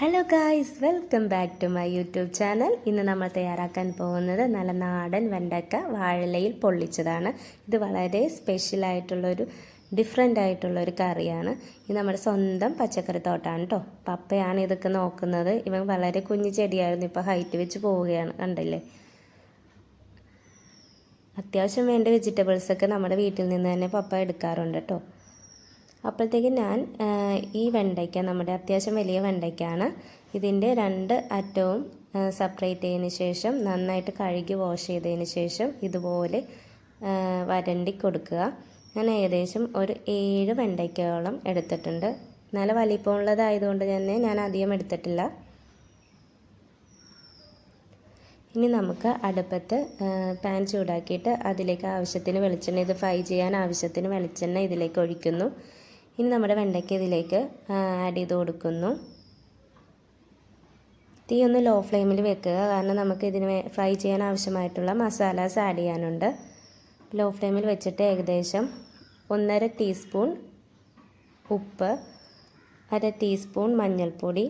Hello guys welcome back to my YouTube channel ഇന്ന് നമ്മൾ തയ്യാറാക്കാൻ പോകുന്നത് നല്ല നാടൻ വെണ്ടക്ക വാഴലയിൽ പൊള്ളിച്ചതാണ്. ഇത് വളരെ സ്പെഷ്യൽ ആയിട്ടുള്ളൊരു ഡിഫറെന്റ് ആയിട്ടുള്ളൊരു കറിയാണ്. ഇത് നമ്മുടെ സ്വന്തം പച്ചക്കറി തോട്ടാണ് കേട്ടോ പപ്പയാണ് ഇതൊക്കെ നോക്കുന്നത്. ഇവൻ വളരെ കുഞ്ഞു ചെടിയായിരുന്നു. ഇപ്പോൾ ഹൈറ്റ് വെച്ച് പോവുകയാണ്. കണ്ടില്ലേ? അത്യാവശ്യം വേണ്ട വെജിറ്റബിൾസൊക്കെ നമ്മുടെ വീട്ടിൽ നിന്ന് തന്നെ പപ്പ എടുക്കാറുണ്ട് കേട്ടോ അപ്പോഴത്തേക്ക് ഞാൻ ഈ വെണ്ടയ്ക്ക നമ്മുടെ അത്യാവശ്യം വലിയ വെണ്ടയ്ക്കാണ് ഇതിന്റെ രണ്ട് അറ്റവും സെപ്പറേറ്റ് ചെയ്തതിന് ശേഷം നന്നായിട്ട് കഴുകി വാഷ് ചെയ്തതിന് ശേഷം ഇതുപോലെ വരണ്ടി കൊടുക്കുക. ഞാൻ ഏകദേശം ഒരു ഏഴ് വെണ്ടയ്ക്കോളം എടുത്തിട്ടുണ്ട്. നല്ല വലിപ്പമുള്ളതായതുകൊണ്ട് തന്നെ ഞാൻ അധികം എടുത്തിട്ടില്ല. ഇനി നമുക്ക് അടുപ്പത്ത് പാൻ ചൂടാക്കിയിട്ട് അതിലേക്ക് ആവശ്യത്തിന് വെളിച്ചെണ്ണ ഇത് ഫ്രൈ ചെയ്യാൻ ആവശ്യത്തിന് വെളിച്ചെണ്ണ ഇതിലേക്ക് ഒഴിക്കുന്നു. ഇനി നമ്മുടെ വെണ്ടയ്ക്ക ഇതിലേക്ക് ആഡ് ചെയ്ത് കൊടുക്കുന്നു. തീ ഒന്ന് ലോ ഫ്ലെയിമിൽ വെക്കുക. കാരണം നമുക്ക് ഇതിന് ഫ്രൈ ചെയ്യാൻ ആവശ്യമായിട്ടുള്ള മസാലാസ് ആഡ് ചെയ്യാനുണ്ട്. ലോ ഫ്ലെയിമിൽ വെച്ചിട്ട് ഏകദേശം ഒന്നര ടീസ്പൂൺ ഉപ്പ് അര ടീസ്പൂൺ മഞ്ഞൾപ്പൊടി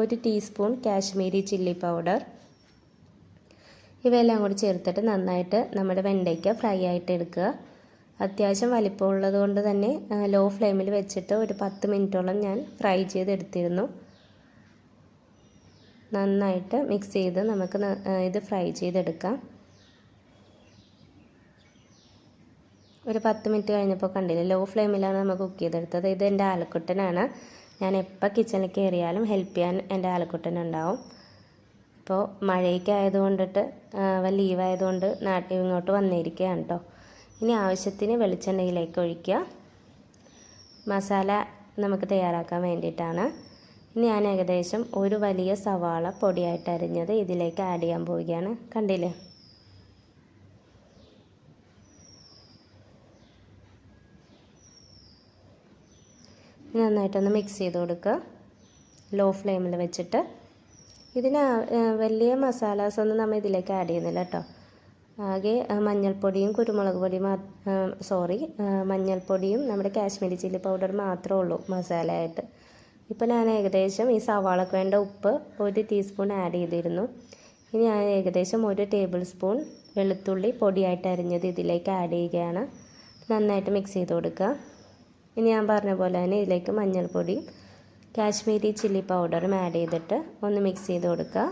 ഒരു ടീസ്പൂൺ കാശ്മീരി ചില്ലി പൗഡർ ഇവയെല്ലാം കൂടി ചേർത്തിട്ട് നന്നായിട്ട് നമ്മുടെ വെണ്ടയ്ക്ക ഫ്രൈ ആയിട്ട് എടുക്കുക. അത്യാവശ്യം വലിപ്പമുള്ളത് കൊണ്ട് തന്നെ ലോ ഫ്ലെയിമിൽ വെച്ചിട്ട് ഒരു പത്ത് മിനിറ്റോളം ഞാൻ ഫ്രൈ ചെയ്തെടുത്തിരുന്നു. നന്നായിട്ട് മിക്സ് ചെയ്ത് നമുക്ക് ഇത് ഫ്രൈ ചെയ്തെടുക്കാം. ഒരു പത്ത് മിനിറ്റ് കഴിഞ്ഞപ്പോൾ കണ്ടില്ലേ ലോ ഫ്ലെയിമിലാണ് നമ്മൾ കുക്ക് ചെയ്തെടുത്തത്. ഇത് എന്റെ ആലക്കുട്ടനാണ്. ഞാൻ എപ്പോൾ കിച്ചണിൽ കയറിയാലും ഹെൽപ്പ് ചെയ്യാൻ എന്റെ ആലക്കുട്ടൻ ഉണ്ടാവും. ഇപ്പോൾ മഴയൊക്കെ ആയതുകൊണ്ടിട്ട് അവൻ ലീവായതുകൊണ്ട് നാട്ടിൽ ഇങ്ങോട്ട് വന്നിരിക്കുകയാണ് കേട്ടോ ഇനി ആവശ്യത്തിന് വെളിച്ചെണ്ണയിലേക്ക് ഒഴിക്കുക. മസാല നമുക്ക് തയ്യാറാക്കാൻ വേണ്ടിയിട്ടാണ്. ഇനി ഞാൻ ഏകദേശം ഒരു വലിയ സവാള പൊടിയായിട്ട് അരിഞ്ഞത് ഇതിലേക്ക് ആഡ് ചെയ്യാൻ പോവുകയാണ്. കണ്ടില്ലേ? നന്നായിട്ടൊന്ന് മിക്സ് ചെയ്ത് കൊടുക്കുക. ലോ ഫ്ലെയിമിൽ വെച്ചിട്ട്. ഇതിന് വലിയ മസാലാസ് ഒന്നും നമ്മൾ ഇതിലേക്ക് ആഡ് ചെയ്യുന്നില്ല കേട്ടോ. ആകെ മഞ്ഞൾപ്പൊടിയും കുരുമുളക് പൊടിയും സോറി മഞ്ഞൾപ്പൊടിയും നമ്മുടെ കാശ്മീരി ചില്ലി പൗഡർ മാത്രമേ ഉള്ളൂ മസാലയായിട്ട് ഇപ്പോൾ ഞാൻ ഏകദേശം ഈ സവാളക്ക് വേണ്ട ഉപ്പ് ഒരു ടീസ്പൂൺ ആഡ് ചെയ്തിരുന്നു. ഇനി ഞാൻ ഏകദേശം ഒരു ടേബിൾ സ്പൂൺ വെളുത്തുള്ളി പൊടിയായിട്ട് അരിഞ്ഞത് ഇതിലേക്ക് ആഡ് ചെയ്യുകയാണ്. നന്നായിട്ട് മിക്സ് ചെയ്ത് കൊടുക്കുക. ഇനി ഞാൻ പറഞ്ഞ പോലെ തന്നെ ഇതിലേക്ക് മഞ്ഞൾപ്പൊടിയും കാശ്മീരി ചില്ലി പൗഡറും ആഡ് ചെയ്തിട്ട് ഒന്ന് മിക്സ് ചെയ്ത് കൊടുക്കുക.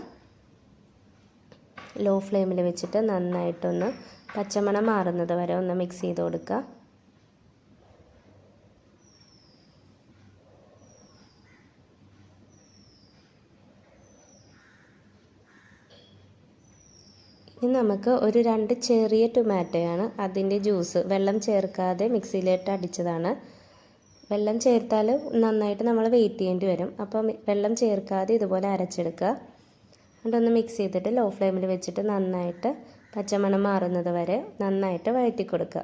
ലോ ഫ്ലെയിമിൽ വെച്ചിട്ട് നന്നായിട്ടൊന്ന് പച്ചമണം മാറുന്നത് വരെ ഒന്ന് മിക്സ് ചെയ്ത് കൊടുക്കുക. ഇനി നമുക്ക് ഒരു രണ്ട് ചെറിയ ടൊമാറ്റോയാണ് അതിന്റെ ജ്യൂസ്. വെള്ളം ചേർക്കാതെ മിക്സിയിലിട്ട് അടിച്ചതാണ്. വെള്ളം ചേർത്താൽ നന്നായിട്ട് നമ്മൾ വെയിറ്റ് ചെയ്യേണ്ടി വരും. അപ്പം വെള്ളം ചേർക്കാതെ ഇതുപോലെ അരച്ചെടുക്കുക. എന്നിട്ടൊന്ന് മിക്സ് ചെയ്തിട്ട് ലോ ഫ്ലെയിമിൽ വെച്ചിട്ട് നന്നായിട്ട് പച്ചമണം മാറുന്നത് വരെ നന്നായിട്ട് വഴറ്റി കൊടുക്കുക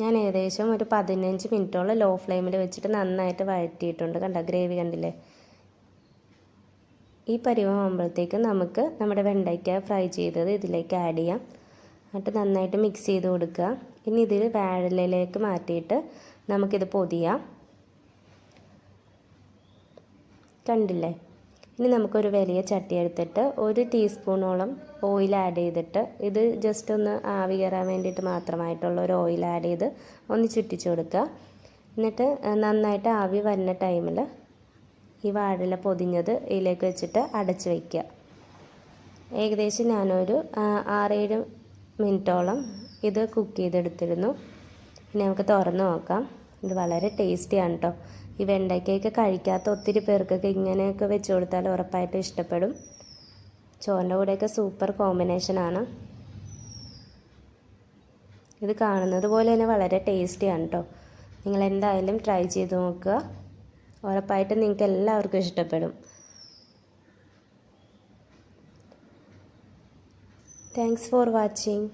ഞാൻ ഏകദേശം ഒരു പതിനഞ്ച് മിനിറ്റോളം ലോ ഫ്ലെയിമിൽ വെച്ചിട്ട് നന്നായിട്ട് വഴറ്റിയിട്ടുണ്ട്. കണ്ട? ഗ്രേവി കണ്ടില്ലേ? ഈ പരിവമാകുമ്പോഴത്തേക്ക് നമുക്ക് നമ്മുടെ വെണ്ടയ്ക്ക ഫ്രൈ ചെയ്തത് ഇതിലേക്ക് ആഡ് ചെയ്യാം. എന്നിട്ട് നന്നായിട്ട് മിക്സ് ചെയ്ത് കൊടുക്കുക. ഇനി ഇതിൽ വാഴയിലേക്ക് മാറ്റിയിട്ട് നമുക്കിത് പൊതിയാം. കണ്ടില്ലേ? ഇനി നമുക്കൊരു വലിയ ചട്ടി എടുത്തിട്ട് ഒരു ടീസ്പൂണോളം ഓയിൽ ആഡ് ചെയ്തിട്ട് ഇത് ജസ്റ്റ് ഒന്ന് ആവി കയറാൻ വേണ്ടിയിട്ട് മാത്രമായിട്ടുള്ള ഒരു ഓയിൽ ആഡ് ചെയ്ത് ഒന്ന് ചുറ്റിച്ചു കൊടുക്കുക. എന്നിട്ട് നന്നായിട്ട് ആവി വരുന്ന ടൈമിൽ ഈ വാഴല പൊതിഞ്ഞത് ഇതിലേക്ക് വെച്ചിട്ട് അടച്ചു വയ്ക്കുക ഏകദേശം ഞാനൊരു ആറേഴ് മിനിറ്റോളം ഇത് കുക്ക് ചെയ്തെടുത്തിരുന്നു. ഇനി നമുക്ക് തുറന്ന് നോക്കാം. ഇത് വളരെ ടേസ്റ്റിയാണ് കേട്ടോ ഈ വെണ്ടയ്ക്കയൊക്കെ കഴിക്കാത്ത ഒത്തിരി പേർക്കൊക്കെ ഇങ്ങനെയൊക്കെ വെച്ച് കൊടുത്താൽ ഉറപ്പായിട്ടും ഇഷ്ടപ്പെടും. ചോറിന്റെ കൂടെയൊക്കെ സൂപ്പർ കോമ്പിനേഷനാണ് ഇത് കാണുന്നത് പോലെ തന്നെ വളരെ ടേസ്റ്റിയാണ് കേട്ടോ നിങ്ങൾ എന്തായാലും ട്രൈ ചെയ്ത് നോക്കുക. ഉറപ്പായിട്ടും നിങ്ങൾക്ക് എല്ലാവർക്കും ഇഷ്ടപ്പെടും. Thanks for watching